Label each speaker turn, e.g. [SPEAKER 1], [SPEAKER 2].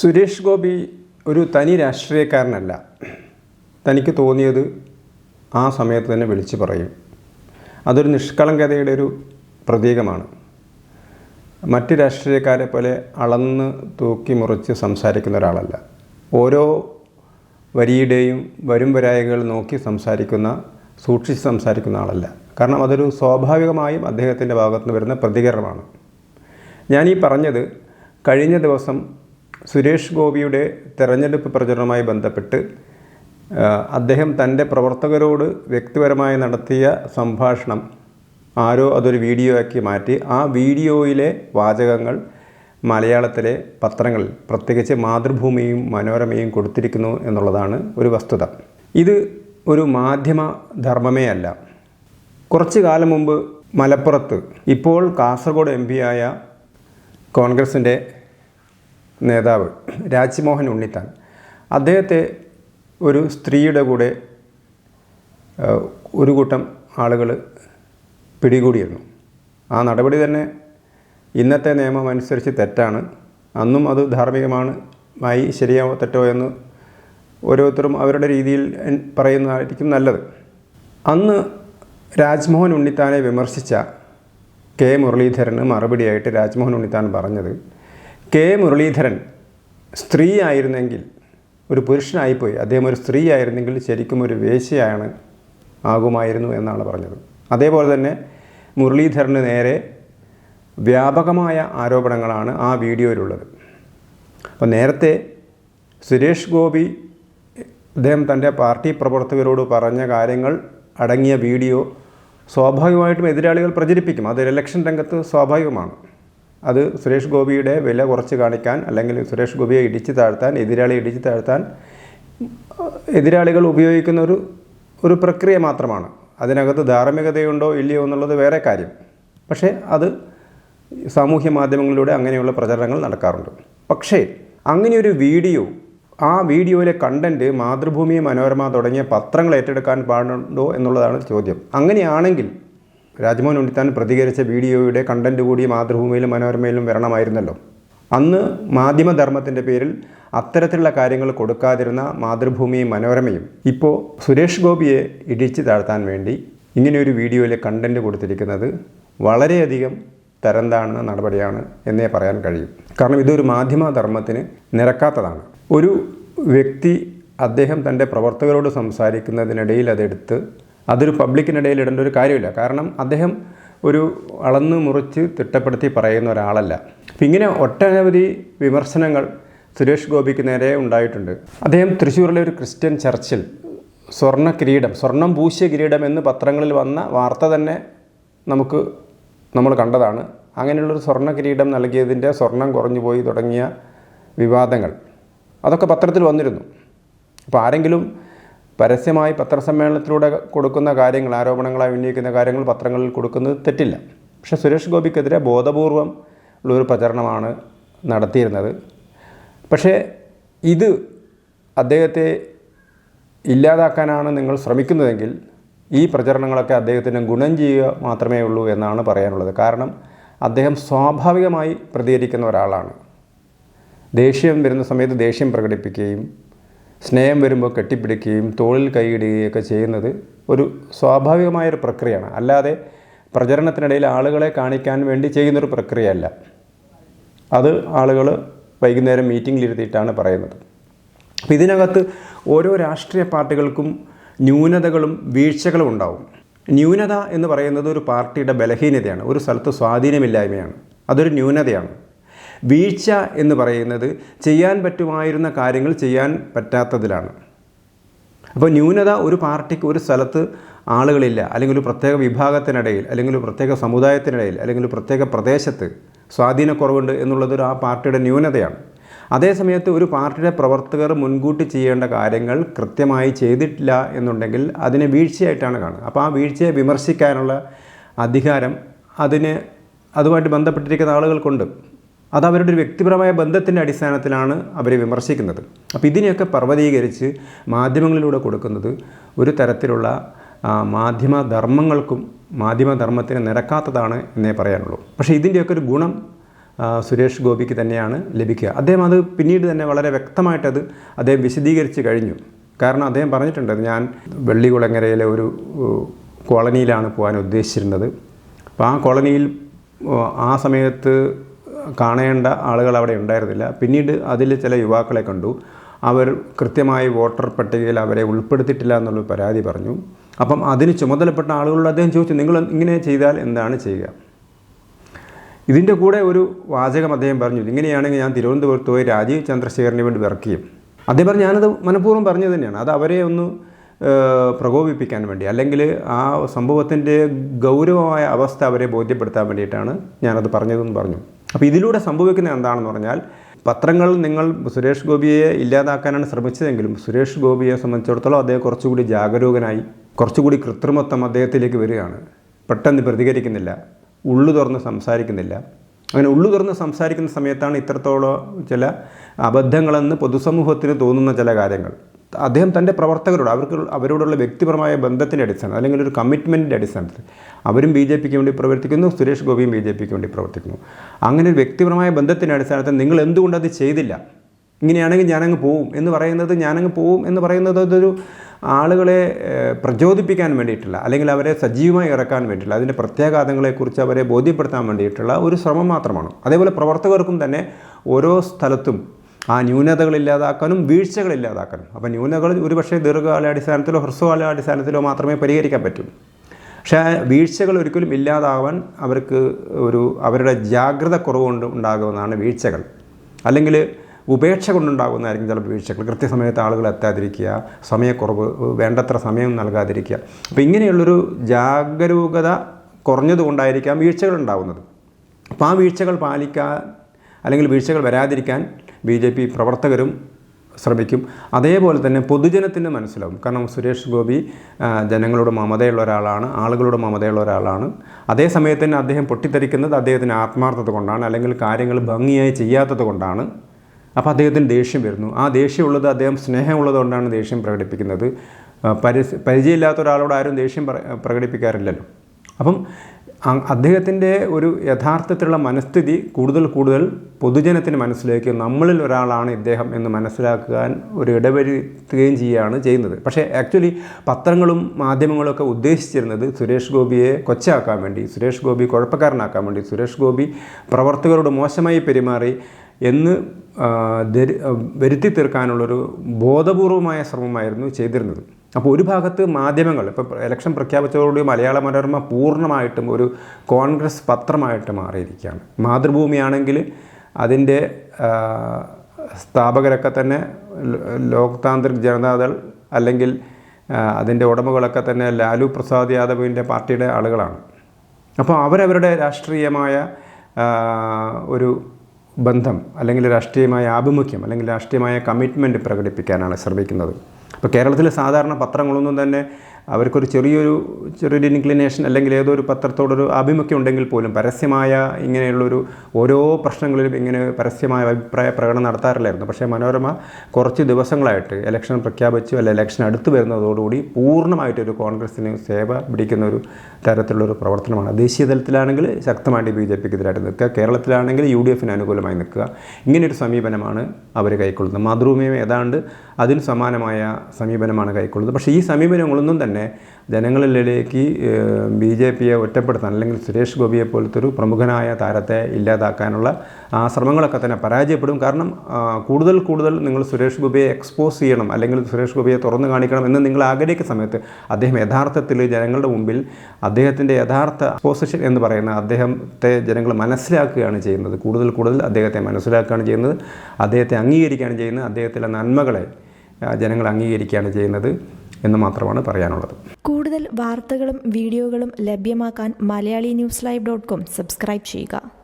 [SPEAKER 1] സുരേഷ് ഗോപി ഒരു തനി രാഷ്ട്രീയക്കാരനല്ല. തനിക്ക് തോന്നിയത് ആ സമയത്ത് തന്നെ വിളിച്ചു പറയും. അതൊരു നിഷ്കളങ്കതയുടെ ഒരു പ്രതീകമാണ്. മറ്റ് രാഷ്ട്രീയക്കാരെ പോലെ അളന്ന് തൂക്കി മുറിച്ച് സംസാരിക്കുന്ന ഒരാളല്ല. ഓരോ വരിയുടെയും വരും വരായകൾ നോക്കി സംസാരിക്കുന്ന സൂക്ഷിച്ച് സംസാരിക്കുന്ന ആളല്ല. കാരണം അതൊരു സ്വാഭാവികമായും അദ്ദേഹത്തിന്റെ ഭാഗത്തുനിന്ന് വരുന്ന പ്രതികരണമാണ്. ഞാൻ ഈ പറഞ്ഞത് കഴിഞ്ഞ ദിവസം സുരേഷ് ഗോപിയുടെ തെരഞ്ഞെടുപ്പ് പ്രചരണവുമായി ബന്ധപ്പെട്ട് അദ്ദേഹം തന്റെ പ്രവർത്തകരോട് വ്യക്തിപരമായി നടത്തിയ സംഭാഷണം ആരോ അതൊരു വീഡിയോ ആക്കി മാറ്റി. ആ വീഡിയോയിലെ വാചകങ്ങൾ മലയാളത്തിലെ പത്രങ്ങളിൽ പ്രത്യേകിച്ച് മാതൃഭൂമിയും മനോരമയും കൊടുത്തിരിക്കുന്നു എന്നുള്ളതാണ് ഒരു വസ്തുത. ഇത് ഒരു മാധ്യമ ധർമ്മമേ അല്ല. കുറച്ചു കാലം മുമ്പ് മലപ്പുറത്ത് ഇപ്പോൾ കാസർഗോഡ് എം ആയ കോൺഗ്രസിന്റെ നേതാവ് രാജ്മോഹൻ ഉണ്ണിത്താൻ. അദ്ദേഹത്തെ ഒരു സ്ത്രീയുടെ കൂടെ ഒരു കൂട്ടം ആളുകൾ പിടികൂടിയിരുന്നു. ആ നടപടി തന്നെ ഇന്നത്തെ നിയമം അനുസരിച്ച് തെറ്റാണ്. അന്നും അത് ധാർമ്മികമാണ്. മായി ശരിയാവോ തെറ്റോ എന്ന് ഓരോരുത്തരും അവരുടെ രീതിയിൽ പറയുന്നതായിരിക്കും നല്ലത്. അന്ന് രാജ്മോഹൻ ഉണ്ണിത്താനെ വിമർശിച്ച കെ മുരളീധരന് മറുപടിയായിട്ട് രാജ്മോഹൻ ഉണ്ണിത്താൻ പറഞ്ഞത് കെ മുരളീധരൻ സ്ത്രീ ആയിരുന്നെങ്കിൽ ഒരു പുരുഷനായിപ്പോയി. അദ്ദേഹം ഒരു സ്ത്രീ ആയിരുന്നെങ്കിൽ ശരിക്കും ഒരു വേശ്യയാണ് ആകുമായിരുന്നു എന്നാണ് പറഞ്ഞത്. അതേപോലെ തന്നെ മുരളീധരന് നേരെ വ്യാപകമായ ആരോപണങ്ങളാണ് ആ വീഡിയോയിലുള്ളത്. അപ്പോൾ നേരത്തെ സുരേഷ് ഗോപി അദ്ദേഹം തന്റെ പാർട്ടി പ്രവർത്തകരോട് പറഞ്ഞ കാര്യങ്ങൾ അടങ്ങിയ വീഡിയോ സ്വാഭാവികമായിട്ടും എതിരാളികൾ പ്രചരിപ്പിക്കും. അത് ഇലക്ഷൻ രംഗത്ത് സ്വാഭാവികമാണ്. അത് സുരേഷ് ഗോപിയുടെ വില കുറച്ച് കാണിക്കാൻ അല്ലെങ്കിൽ സുരേഷ് ഗോപിയെ ഇടിച്ചു താഴ്ത്താൻ എതിരാളി ഇടിച്ചു താഴ്ത്താൻ എതിരാളികൾ ഉപയോഗിക്കുന്ന ഒരു ഒരു പ്രക്രിയ മാത്രമാണ്. അതിനകത്ത് ധാർമ്മികതയുണ്ടോ ഇല്ലയോ എന്നുള്ളത് വേറെ കാര്യം. പക്ഷേ അത് സാമൂഹ്യ മാധ്യമങ്ങളിലൂടെ അങ്ങനെയുള്ള പ്രചരണങ്ങൾ നടക്കാറുണ്ട്. പക്ഷേ അങ്ങനെയൊരു വീഡിയോ ആ വീഡിയോയിലെ കണ്ടന്റ് മാതൃഭൂമി മനോരമ തുടങ്ങിയ പത്രങ്ങൾ ഏറ്റെടുക്കാൻ പാടുണ്ടോ എന്നുള്ളതാണ് ചോദ്യം. അങ്ങനെയാണെങ്കിൽ രാജ്മോഹൻ ഉണ്ണിത്താൻ പ്രതികരിച്ച വീഡിയോയുടെ കണ്ടന്റ് കൂടി മാതൃഭൂമിയിലും മനോരമയിലും വരണമായിരുന്നല്ലോ. അന്ന് മാധ്യമധർമ്മത്തിന്റെ പേരിൽ അത്തരത്തിലുള്ള കാര്യങ്ങൾ കൊടുക്കാതിരുന്ന മാതൃഭൂമിയും മനോരമയും ഇപ്പോൾ സുരേഷ് ഗോപിയെ ഇടിച്ചു താഴ്ത്താൻ വേണ്ടി ഇങ്ങനെയൊരു വീഡിയോയിലെ കണ്ടന്റ് കൊടുത്തിരിക്കുന്നത് വളരെയധികം തരം താഴ്ന്ന നടപടിയാണ് എന്നേ പറയാൻ കഴിയും. കാരണം ഇതൊരു മാധ്യമധർമ്മത്തിന് നിരക്കാത്തതാണ്. ഒരു വ്യക്തി അദ്ദേഹം തന്റെ പ്രവർത്തകരോട് സംസാരിക്കുന്നതിനിടയിൽ അതെടുത്ത് അതൊരു പബ്ലിക്കിനിടയിൽ ഇടേണ്ട ഒരു കാര്യമില്ല. കാരണം അദ്ദേഹം ഒരു അളന്ന് മുറിച്ച് തിട്ടപ്പെടുത്തി പറയുന്ന ഒരാളല്ല. അപ്പം ഇങ്ങനെ ഒട്ടനവധി വിമർശനങ്ങൾ സുരേഷ് ഗോപിക്ക് നേരെ ഉണ്ടായിട്ടുണ്ട്. അദ്ദേഹം തൃശ്ശൂരിലെ ഒരു ക്രിസ്ത്യൻ ചർച്ചിൽ സ്വർണ കിരീടം സ്വർണം പൂശിയ കിരീടം എന്ന് പത്രങ്ങളിൽ വന്ന വാർത്ത തന്നെ നമുക്ക് നമ്മൾ കണ്ടതാണ്. അങ്ങനെയുള്ളൊരു സ്വർണ കിരീടം നൽകിയതിന്റെ സ്വർണം കുറഞ്ഞു പോയി തുടങ്ങിയ വിവാദങ്ങൾ. അതൊക്കെ പത്രത്തിൽ വന്നിരുന്നു. അപ്പോൾ ആരെങ്കിലും പരസ്യമായി പത്രസമ്മേളനത്തിലൂടെ കൊടുക്കുന്ന കാര്യങ്ങൾ ആരോപണങ്ങളായി ഉന്നയിക്കുന്ന കാര്യങ്ങൾ പത്രങ്ങളിൽ കൊടുക്കുന്നത് തെറ്റില്ല. പക്ഷെ സുരേഷ് ഗോപിക്കെതിരെ ബോധപൂർവം ഉള്ളൊരു പ്രചരണമാണ് നടത്തിയിരുന്നത്. പക്ഷേ ഇത് അദ്ദേഹത്തെ ഇല്ലാതാക്കാനാണ് നിങ്ങൾ ശ്രമിക്കുന്നതെങ്കിൽ ഈ പ്രചരണങ്ങളൊക്കെ അദ്ദേഹത്തിന് ഗുണം ചെയ്യുക മാത്രമേ ഉള്ളൂ എന്നാണ് പറയാനുള്ളത്. കാരണം അദ്ദേഹം സ്വാഭാവികമായി പ്രതികരിക്കുന്ന ഒരാളാണ്. ദേഷ്യം വരുന്ന സമയത്ത് ദേഷ്യം പ്രകടിപ്പിക്കുകയും സ്നേഹം വരുമ്പോൾ കെട്ടിപ്പിടിക്കുകയും തോളിൽ കൈയിടുകയൊക്കെ ചെയ്യുന്നത് ഒരു സ്വാഭാവികമായൊരു പ്രക്രിയയാണ്. അല്ലാതെ പ്രചരണത്തിനിടയിൽ ആളുകളെ കാണിക്കാൻ വേണ്ടി ചെയ്യുന്നൊരു പ്രക്രിയയല്ല. അത് ആളുകൾ വൈകുന്നേരം മീറ്റിങ്ങിലിരുത്തിയിട്ടാണ് പറയുന്നത്. അപ്പം ഇതിനകത്ത് ഓരോ രാഷ്ട്രീയ പാർട്ടികൾക്കും ന്യൂനതകളും വീഴ്ചകളും ഉണ്ടാവും. ന്യൂനത എന്ന് പറയുന്നത് ഒരു പാർട്ടിയുടെ ബലഹീനതയാണ്. ഒരു സ്ഥലത്ത് സ്വാധീനമില്ലായ്മയാണ്. അതൊരു ന്യൂനതയാണ്. വീഴ്ച എന്ന് പറയുന്നത് ചെയ്യാൻ പറ്റുമായിരുന്ന കാര്യങ്ങൾ ചെയ്യാൻ പറ്റാത്തതിലാണ്. അപ്പോൾ ന്യൂനത ഒരു പാർട്ടിക്ക് ഒരു സ്ഥലത്ത് ആളുകളില്ല. അല്ലെങ്കിൽ ഒരു പ്രത്യേക വിഭാഗത്തിനിടയിൽ അല്ലെങ്കിൽ ഒരു പ്രത്യേക സമുദായത്തിനിടയിൽ അല്ലെങ്കിൽ ഒരു പ്രത്യേക പ്രദേശത്ത് സ്വാധീനക്കുറവുണ്ട് എന്നുള്ളതൊരു ആ പാർട്ടിയുടെ ന്യൂനതയാണ്. അതേസമയത്ത് ഒരു പാർട്ടിയുടെ പ്രവർത്തകർ മുൻകൂട്ടി ചെയ്യേണ്ട കാര്യങ്ങൾ കൃത്യമായി ചെയ്തിട്ടില്ല എന്നുണ്ടെങ്കിൽ അതിനെ വീഴ്ചയായിട്ടാണ് കാണുക. അപ്പോൾ ആ വീഴ്ചയെ വിമർശിക്കാനുള്ള അധികാരം അതിന് അതുമായിട്ട് ബന്ധപ്പെട്ടിരിക്കുന്ന ആളുകൾക്കുണ്ട്. അത് അവരുടെ ഒരു വ്യക്തിപരമായ ബന്ധത്തിന്റെ അടിസ്ഥാനത്തിലാണ് അവരെ വിമർശിക്കുന്നത്. അപ്പോൾ ഇതിനെയൊക്കെ പർവതീകരിച്ച് മാധ്യമങ്ങളിലൂടെ കൊടുക്കുന്നത് ഒരു തരത്തിലുള്ള മാധ്യമധർമ്മങ്ങൾക്കും മാധ്യമധർമ്മത്തിന് നിരക്കാത്തതാണ് എന്നേ പറയാനുള്ളൂ. പക്ഷേ ഇതിന്റെയൊക്കെ ഒരു ഗുണം സുരേഷ് ഗോപിക്ക് തന്നെയാണ് ലഭിക്കുക. അദ്ദേഹം അത് പിന്നീട് തന്നെ വളരെ വ്യക്തമായിട്ടത് അദ്ദേഹം വിശദീകരിച്ച് കഴിഞ്ഞു. കാരണം അദ്ദേഹം പറഞ്ഞിട്ടുണ്ട് ഞാൻ വെള്ളികുളങ്ങരയിലെ ഒരു കോളനിയിലാണ് പോകാൻ ഉദ്ദേശിച്ചിരുന്നത്. അപ്പോൾ ആ കോളനിയിൽ ആ സമയത്ത് കാണേണ്ട ആളുകൾ അവിടെ ഉണ്ടായിരുന്നില്ല. പിന്നീട് അതിൽ ചില യുവാക്കളെ കണ്ടു. അവർ കൃത്യമായി വോട്ടർ പട്ടികയിൽ അവരെ ഉൾപ്പെടുത്തിയിട്ടില്ല എന്നുള്ള പരാതി പറഞ്ഞു. അപ്പം അതിന് ചുമതലപ്പെട്ട ആളുകളോട് അദ്ദേഹം ചോദിച്ചു നിങ്ങൾ ഇങ്ങനെ ചെയ്താൽ എന്താണ് ചെയ്യുക? ഇതിന്റെ കൂടെ ഒരു വാചകം അദ്ദേഹം പറഞ്ഞു ഇങ്ങനെയാണെങ്കിൽ ഞാൻ തിരുവനന്തപുരത്ത് പോയി രാജീവ് ചന്ദ്രശേഖരന് വേണ്ടി വർക്ക് ചെയ്യും. അദ്ദേഹം പറഞ്ഞു ഞാനത് മനഃപൂർവം പറഞ്ഞു തന്നെയാണ്. അത് അവരെ ഒന്ന് പ്രകോപിപ്പിക്കാൻ വേണ്ടി അല്ലെങ്കിൽ ആ സംഭവത്തിന്റെ ഗൗരവമായ അവസ്ഥ അവരെ ബോധ്യപ്പെടുത്താൻ വേണ്ടിയിട്ടാണ് ഞാനത് പറഞ്ഞതെന്ന് പറഞ്ഞു. അപ്പോൾ ഇതിലൂടെ സംഭവിക്കുന്നത് എന്താണെന്ന് പറഞ്ഞാൽ പത്രങ്ങൾ നിങ്ങൾ സുരേഷ് ഗോപിയെ ഇല്ലാതാക്കാനാണ് ശ്രമിച്ചതെങ്കിലും സുരേഷ് ഗോപിയെ സംബന്ധിച്ചിടത്തോളം അദ്ദേഹം കുറച്ചുകൂടി ജാഗരൂകനായി കുറച്ചുകൂടി കൃത്രിമത്വം അദ്ദേഹത്തിലേക്ക് വരികയാണ്. പെട്ടെന്ന് പ്രതികരിക്കുന്നില്ല ഉള്ളു തുറന്ന് സംസാരിക്കുന്നില്ല. അങ്ങനെ ഉള്ളു തുറന്ന് സംസാരിക്കുന്ന സമയത്താണ് ഇത്രത്തോളം ചില അബദ്ധങ്ങളെന്ന് പൊതുസമൂഹത്തിന് തോന്നുന്ന ചില കാര്യങ്ങൾ. അദ്ദേഹം തന്റെ പ്രവർത്തകരോട് അവർക്ക് അവരോടുള്ള വ്യക്തിപരമായ ബന്ധത്തിന്റെ അടിസ്ഥാനം അല്ലെങ്കിൽ ഒരു കമ്മിറ്റ്മെന്റിന്റെ അടിസ്ഥാനത്തിൽ അവരും ബി ജെ പിക്ക് വേണ്ടി പ്രവർത്തിക്കുന്നു സുരേഷ് ഗോപിയും ബി ജെ പിക്ക് വേണ്ടി പ്രവർത്തിക്കുന്നു. അങ്ങനെ ഒരു വ്യക്തിപരമായ ബന്ധത്തിന്റെ അടിസ്ഥാനത്തിൽ നിങ്ങൾ എന്തുകൊണ്ട് അത് ചെയ്തില്ല? ഇങ്ങനെയാണെങ്കിൽ ഞാനങ്ങ് പോവും എന്ന് പറയുന്നത് ഞാനങ്ങ് പോവും എന്ന് പറയുന്നത് അതൊരു ആളുകളെ പ്രചോദിപ്പിക്കാൻ വേണ്ടിയിട്ടില്ല അല്ലെങ്കിൽ അവരെ സജീവമായി ഇറക്കാൻ വേണ്ടിയിട്ടില്ല അതിന്റെ പ്രത്യാഘാതങ്ങളെക്കുറിച്ച് അവരെ ബോധ്യപ്പെടുത്താൻ വേണ്ടിയിട്ടുള്ള ഒരു ശ്രമം മാത്രമാണ്. അതേപോലെ പ്രവർത്തകർക്കും തന്നെ ഓരോ സ്ഥലത്തും ആ ന്യൂനതകൾ ഇല്ലാതാക്കാനും വീഴ്ചകൾ ഇല്ലാതാക്കാനും. അപ്പോൾ ന്യൂനതകൾ ഒരുപക്ഷെ ദീർഘകാലാടിസ്ഥാനത്തിലോ ഹ്രസ്വകാലാടിസ്ഥാനത്തിലോ മാത്രമേ പരിഹരിക്കാൻ പറ്റൂ. പക്ഷേ വീഴ്ചകൾ ഒരിക്കലും ഇല്ലാതാവാൻ അവർക്ക് ഒരു അവരുടെ ജാഗ്രത കുറവുകൊണ്ട് ഉണ്ടാകുന്നതാണ് വീഴ്ചകൾ. അല്ലെങ്കിൽ ഉപേക്ഷ കൊണ്ടുണ്ടാകുന്നതായിരിക്കും ചില വീഴ്ചകൾ. കൃത്യസമയത്ത് ആളുകൾ എത്താതിരിക്കുക സമയക്കുറവ് വേണ്ടത്ര സമയം നൽകാതിരിക്കുക. അപ്പോൾ ഇങ്ങനെയുള്ളൊരു ജാഗരൂകത കുറഞ്ഞതുകൊണ്ടായിരിക്കാം വീഴ്ചകൾ ഉണ്ടാകുന്നത്. അപ്പോൾ ആ വീഴ്ചകൾ പാലിക്കാൻ അല്ലെങ്കിൽ വീഴ്ചകൾ വരാതിരിക്കാൻ ബി ജെ പി പ്രവർത്തകരും ശ്രമിക്കും. അതേപോലെ തന്നെ പൊതുജനത്തിന് മനസ്സിലാവും. കാരണം സുരേഷ് ഗോപി ജനങ്ങളോട് മമതയുള്ള ഒരാളാണ് ആളുകളോട് മമതയുള്ള ഒരാളാണ്. അതേ സമയത്തിന് അദ്ദേഹം പൊട്ടിത്തെറിക്കുന്നത് അദ്ദേഹത്തിന് ആത്മാർത്ഥത കൊണ്ടാണ് അല്ലെങ്കിൽ കാര്യങ്ങൾ ഭംഗിയായി ചെയ്യാത്തത് കൊണ്ടാണ്. അപ്പോൾ അദ്ദേഹത്തിന് ദേഷ്യം വരുന്നു. ആ ദേഷ്യമുള്ളത് അദ്ദേഹം സ്നേഹമുള്ളത് കൊണ്ടാണ് ദേഷ്യം പ്രകടിപ്പിക്കുന്നത്. പരിചയമില്ലാത്ത ഒരാളോട് ആരും ദേഷ്യം പ്ര- പ്രകടിപ്പിക്കാറില്ലല്ലോ. അപ്പം അദ്ദേഹത്തിന്റെ ഒരു യഥാർത്ഥത്തിലുള്ള മനസ്ഥിതി കൂടുതൽ കൂടുതൽ പൊതുജനത്തിന് മനസ്സിലേക്ക് നമ്മളിൽ ഒരാളാണ് ഇദ്ദേഹം എന്ന് മനസ്സിലാക്കാൻ ഒരു ഇടവരുത്തുകയും ചെയ്യുകയാണ് ചെയ്യുന്നത്. പക്ഷേ ആക്ച്വലി പത്രങ്ങളും മാധ്യമങ്ങളും ഒക്കെ ഉദ്ദേശിച്ചിരുന്നത് സുരേഷ് ഗോപിയെ കൊച്ചാക്കാൻ വേണ്ടി സുരേഷ് ഗോപി കുഴപ്പക്കാരനാക്കാൻ വേണ്ടി സുരേഷ് ഗോപി പ്രവർത്തകരോട് മോശമായി പെരുമാറി എന്ന് വരുത്തി തീർക്കാനുള്ളൊരു ബോധപൂർവമായ ശ്രമമായിരുന്നു ചെയ്തിരുന്നത്. അപ്പോൾ ഒരു ഭാഗത്ത് മാധ്യമങ്ങൾ ഇപ്പോൾ ഇലക്ഷൻ പ്രഖ്യാപിച്ചതോടുകൂടി മലയാള മനോരമ പൂർണമായിട്ടും ഒരു കോൺഗ്രസ് പത്രമായിട്ട് മാറിയിരിക്കുകയാണ്. മാതൃഭൂമിയാണെങ്കിൽ അതിന്റെ സ്ഥാപകരൊക്കെ തന്നെ ലോക്താന്ത്രിക് ലോക് താന്ത്രിക് ജനതാദൾ അല്ലെങ്കിൽ അതിന്റെ ഉടമകളൊക്കെ തന്നെ ലാലു പ്രസാദ് യാദവിന്റെ പാർട്ടിയുടെ ആളുകളാണ്. അപ്പോൾ അവരവരുടെ രാഷ്ട്രീയമായ ഒരു ബന്ധം അല്ലെങ്കിൽ രാഷ്ട്രീയമായ ആഭിമുഖ്യം അല്ലെങ്കിൽ രാഷ്ട്രീയമായ കമ്മിറ്റ്മെന്റ് പ്രകടിപ്പിക്കാനാണ് ശ്രമിക്കുന്നത്. അപ്പോൾ കേരളത്തിലെ സാധാരണ പത്രങ്ങളൊന്നും തന്നെ അവർക്കൊരു ചെറിയൊരു ചെറിയൊരു ഇൻക്ലിനേഷൻ അല്ലെങ്കിൽ ഏതോ ഒരു പത്രത്തോടൊരു ആഭിമുഖ്യം ഉണ്ടെങ്കിൽ പോലും പരസ്യമായ ഇങ്ങനെയുള്ളൊരു ഓരോ പ്രശ്നങ്ങളിലും ഇങ്ങനെ പരസ്യമായ അഭിപ്രായ പ്രകടനം നടത്താറില്ലായിരുന്നു. പക്ഷേ മനോരമ കുറച്ച് ദിവസങ്ങളായിട്ട് ഇലക്ഷൻ പ്രഖ്യാപിച്ചു അല്ല ഇലക്ഷൻ അടുത്ത് വരുന്നതോടുകൂടി പൂർണമായിട്ടൊരു കോൺഗ്രസ്സിന് സേവ പിടിക്കുന്ന ഒരു തരത്തിലുള്ളൊരു പ്രവർത്തനമാണ്. ദേശീയ തലത്തിലാണെങ്കിൽ ശക്തമായിട്ട് ബി ജെ പിക്ക് എതിരായിട്ട് നിൽക്കുക. കേരളത്തിലാണെങ്കിൽ യു ഡി എഫിന് അനുകൂലമായി നിൽക്കുക. ഇങ്ങനെയൊരു സമീപനമാണ് അവർ കൈക്കൊള്ളുന്നത്. മാതൃഭൂമിയും ഏതാണ്ട് അതിന് സമാനമായ സമീപനമാണ് കൈക്കൊള്ളുന്നത്. പക്ഷേ ഈ സമീപനങ്ങളൊന്നും തന്നെ ജനങ്ങളിലേക്ക് ബി ജെ പിയെ ഒറ്റപ്പെടുത്താൻ അല്ലെങ്കിൽ സുരേഷ് ഗോപിയെ പോലത്തെ ഒരു പ്രമുഖനായ താരത്തെ ഇല്ലാതാക്കാനുള്ള ആ ശ്രമങ്ങളൊക്കെ തന്നെ പരാജയപ്പെടും. കാരണം കൂടുതൽ കൂടുതൽ നിങ്ങൾ സുരേഷ് ഗോപിയെ എക്സ്പോസ് ചെയ്യണം അല്ലെങ്കിൽ സുരേഷ് ഗോപിയെ തുറന്നു കാണിക്കണം എന്ന് നിങ്ങൾ ആഗ്രഹിക്കുന്ന സമയത്ത് അദ്ദേഹം യഥാർത്ഥത്തിൽ ജനങ്ങളുടെ മുമ്പിൽ അദ്ദേഹത്തിന്റെ യഥാർത്ഥ പൊസിഷൻ എന്ന് പറയുന്ന അദ്ദേഹത്തെ ജനങ്ങൾ മനസ്സിലാക്കുകയാണ് ചെയ്യുന്നത്. കൂടുതൽ കൂടുതൽ അദ്ദേഹത്തെ മനസ്സിലാക്കുകയാണ് ചെയ്യുന്നത്. അദ്ദേഹത്തെ അംഗീകരിക്കുകയാണ് ചെയ്യുന്നത്. അദ്ദേഹത്തിലെ നന്മകളെ ജനങ്ങൾ അംഗീകരിക്കുകയാണ് ചെയ്യുന്നത്. എന്ന് മാത്രമാണ് പറയാനുള്ളത്.
[SPEAKER 2] കൂടുതൽ വാർത്തകളും വീഡിയോകളും ലഭ്യമാക്കാൻ Malayali news live dot com subscribe ചെയ്യുക.